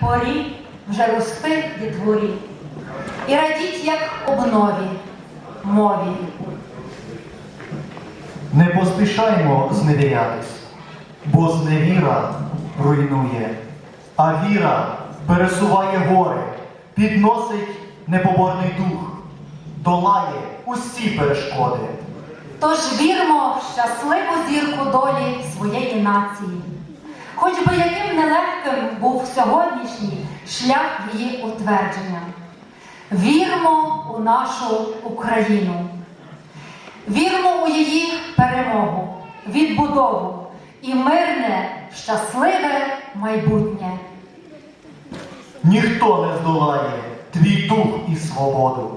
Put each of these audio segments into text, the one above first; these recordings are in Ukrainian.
порі вже рости дітворі. І радіть, як обнові, мові. Не поспішаймо зневірятись, бо зневіра руйнує, а віра пересуває гори, підносить непоборний дух, долає усі перешкоди. Тож вірмо в щасливу зірку долі своєї нації. Хоч би яким нелегким був сьогоднішній шлях її утвердження. Вірмо у нашу Україну. Вірмо у її перемогу, відбудову і мирне, щасливе майбутнє. Ніхто не здолає твій дух і свободу.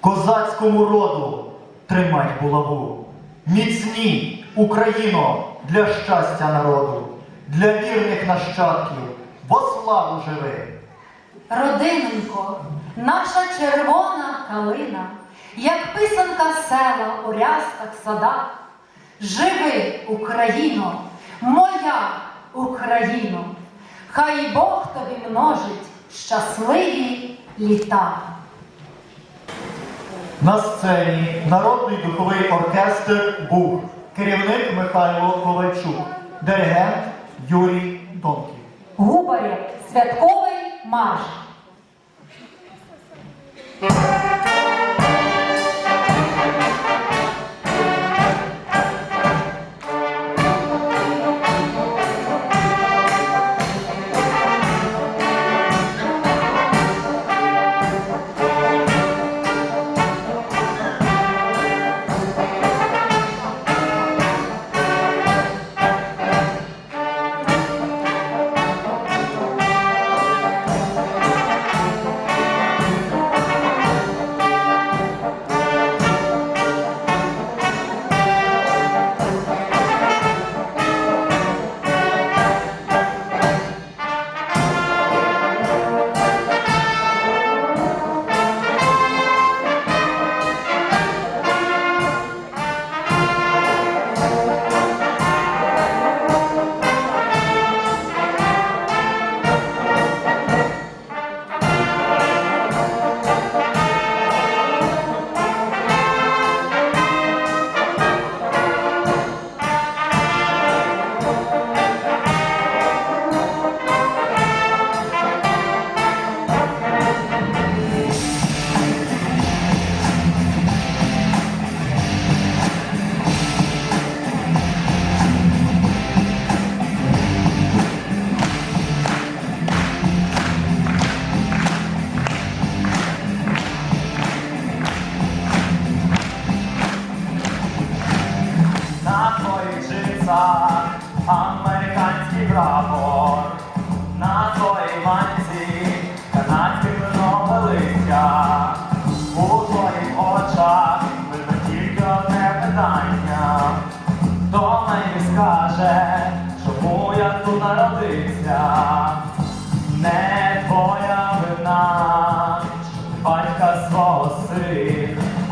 Козацькому роду тримать булаву. Міцні Україно для щастя народу, для вірних нащадків, во славу живи. Родинонько, наша червона калина, як писанка села у рястах садах. Живи, Україно, моя Україно, хай Бог тобі множить щасливі літа. На сцені народний духовий оркестр був керівник Михайло Ковальчук, диригент Юрій Донків. Губарів, святковий марш.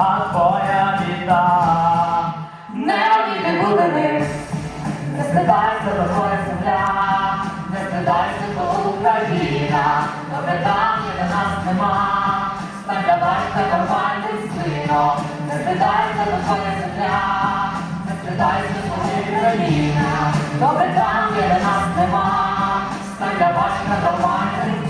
А твоя біда. Не обійди будини, не стидайся до земля, не стидайся до Україна, добре там, де нас нема, батька нормальним сином, не стидайся до твоя земля, не стидайся своєї країни, добре там, де нас нема, батька нормальним Ти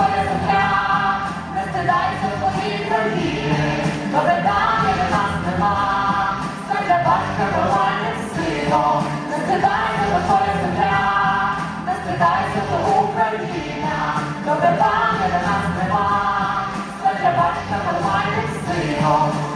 воля земля, не стидайся своїй крові, повертає до нас нема, стойте батька ковальним сином, не стидайся до воля земля, не стидайся до Україна, повертає до нас нема, стойте батька ковальним сином.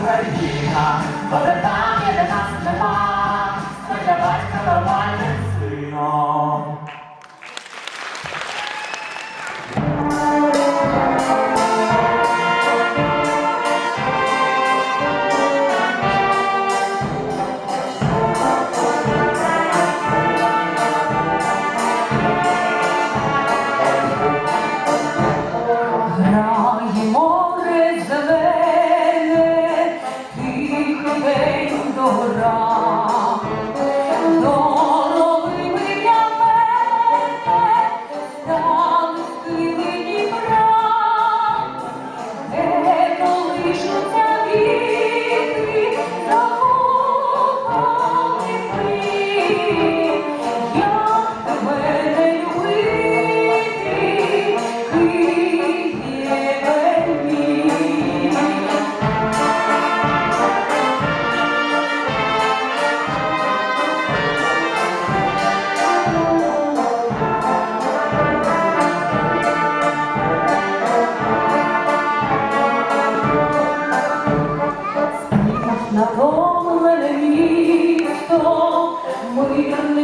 Україна, бо там є до нас нема, Твоя батька нормальних 痛，每分。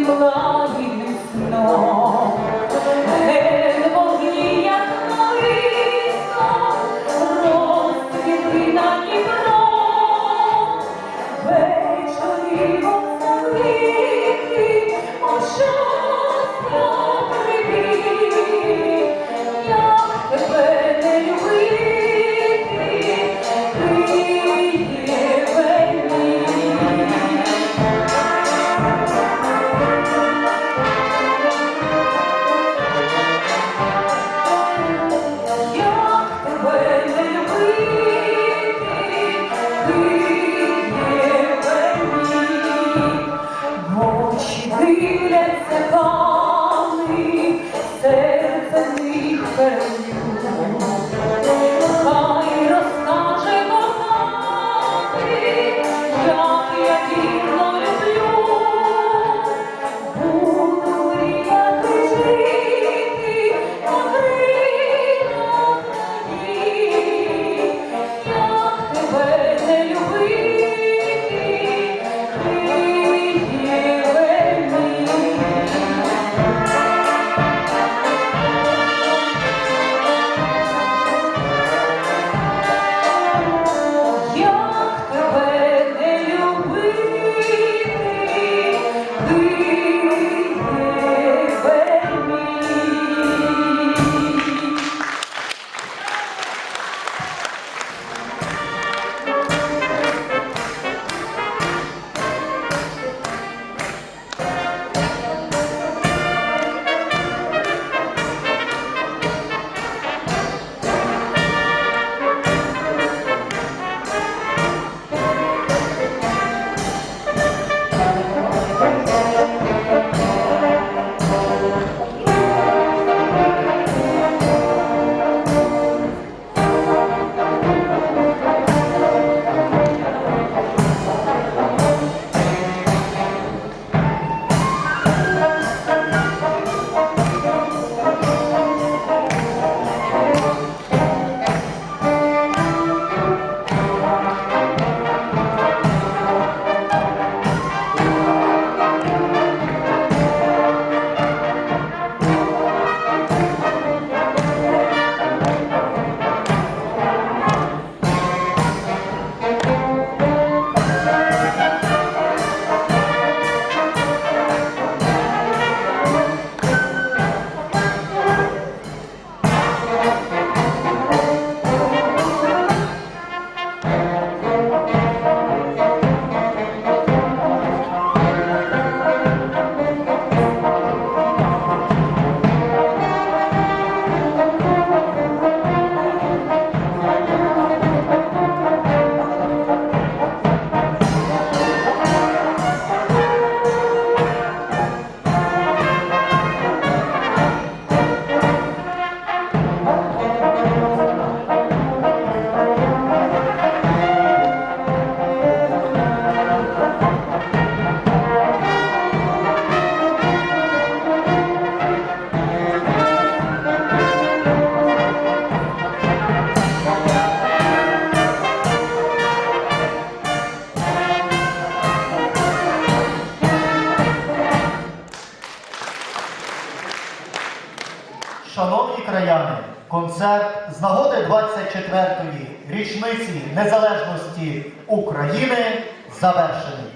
Концерт з нагоди 24-ї річниці незалежності України завершений.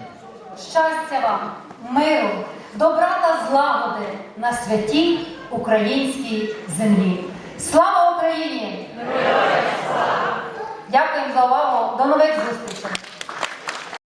Щастя вам, миру, добра та злагоди на святій українській землі. Слава Україні! Дякуємо за увагу. До нових зустрічей!